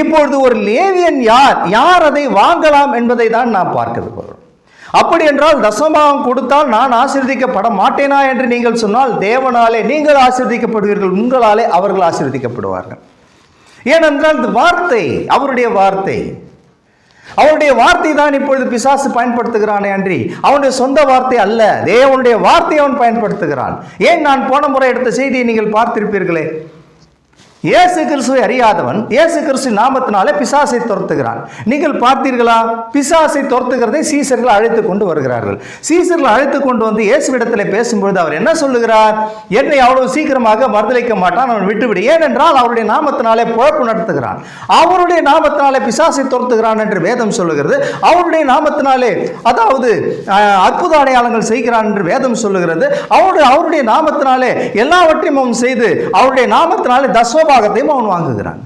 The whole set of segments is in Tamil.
இப்பொழுது ஒரு லேவியன் யார்? யார் அதை வாங்கலாம் என்பதை தான் நாம் பார்க்க போகிறோம். அப்படி என்றால் தசமாகம் கொடுத்தால் நான் ஆசீர்வதிக்கப்பட மாட்டேனா என்று நீங்கள் சொன்னால் தேவனாலே நீங்கள் ஆசீர்வதிக்கப்படுவீர்கள் உங்களாலே அவர்கள் ஆசீர்வதிக்கப்படுவார்கள். ஏனென்றால் இந்த வார்த்தை அவருடைய வார்த்தை. அவனுடைய வார்த்தை தான் இப்பொழுது பிசாசு பயன்படுத்துகிறானே அன்றி அவனுடைய சொந்த வார்த்தை அல்ல தேவனுடைய வார்த்தை அவன் பயன்படுத்துகிறான். ஏன் நான் போன முறை எடுத்த செய்தியை நீங்கள் பார்த்திருப்பீர்களே? இயேசு கிறிஸ்துவை அறியாதவன் இயேசு கிறிஸ்து நாமத்தினாலே பிசாசை துரத்துகிறான். நீங்கள் பார்த்தீர்களா? பிசாசை துரத்துகிறதை சீசர்கள் அழைத்து கொண்டு வருகிறார்கள். சீசர்கள் அழைத்து கொண்டு வந்து இயேசுவிடத்தில் பேசும்பொழுது அவர் என்ன சொல்லுகிறார்? என்னை அவ்வளவு சீக்கிரமாக மறுதளிக்க மாட்டான் அவன் விட்டுவிடு. ஏனென்றால் அவருடைய நாமத்தினாலே பொழப்பு நடத்துகிறான். அவருடைய நாமத்தினாலே பிசாசை துரத்துகிறான் என்று வேதம் சொல்லுகிறது. அவருடைய நாமத்தினாலே அதாவது அஹ், அற்புத அடையாளங்கள் செய்கிறான் என்று வேதம் சொல்லுகிறது. அவருடைய அவருடைய நாமத்தினாலே எல்லாவற்றையும் அவன் செய்து அவருடைய நாமத்தினாலே பாகத்தையும் அவன் வாங்குகிறான்.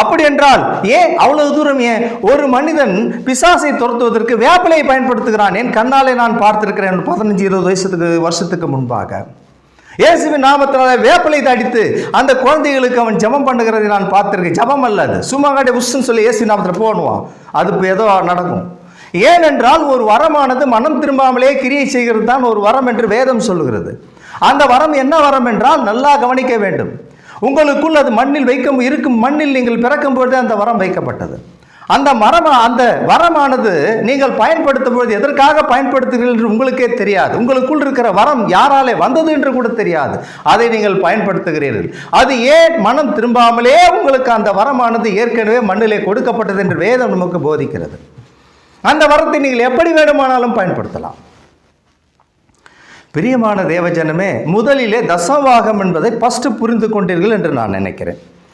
அப்படி என்றால் ஏன் அவ்வளவு தூரம் ஏன் ஒரு மனிதன் பிசாசை துரத்துவதற்கு வேப்பிலையை பயன்படுத்துகிறான்? என் கண்ணாலே நான் பார்த்திருக்கிறேன்? பதினஞ்சு இருபது வயசுக்கு வருஷத்துக்கு முன்பாக. இயேசுவின் நாமத்தினால வேப்பிலை அடித்து அந்த குழந்தைகளுக்கு அவன் ஜெபம் பண்ணுகிறதை நான் பார்த்திருக்கேன். ஜபம் அல்ல அது. சும்மா காட்டி உஸ்ன்னு சொல்லி இயேசு நாமத்தில் போடுவான். அது ஏதோ நடக்கும். ஏனென்றால் ஒரு வரமானது மனம் திரும்பாமலே கிரியை செய்கிறது தான் ஒரு வரம் என்று வேதம் சொல்லுகிறது. அந்த வரம் என்ன வரம் என்றால் நல்லா கவனிக்க வேண்டும். உங்களுக்குள் அது மண்ணில் வைக்க இருக்கும் மண்ணில் நீங்கள் பிறக்கும் பொழுது அந்த வரம் வைக்கப்பட்டது. அந்த மரம் அந்த வரமானது நீங்கள் பயன்படுத்தும் பொழுது எதற்காக பயன்படுத்துகிறீர்கள் என்று உங்களுக்கே தெரியாது. உங்களுக்குள் இருக்கிற வரம் யாராலே வந்தது என்று கூட தெரியாது. அதை நீங்கள் பயன்படுத்துகிறீர்கள். அது ஏன் மனம் திரும்பாமலே உங்களுக்கு அந்த வரமானது ஏற்கனவே மண்ணிலே கொடுக்கப்பட்டது என்று வேதம் நமக்கு போதிக்கிறது. அந்த வரத்தை நீங்கள் எப்படி வேண்டுமானாலும் பயன்படுத்தலாம். பிரியமான தேவஜனமே முதலிலே தசவாகம் என்பதை ஃபஸ்ட்டு புரிந்து கொண்டீர்கள் என்று நான் நினைக்கிறேன்.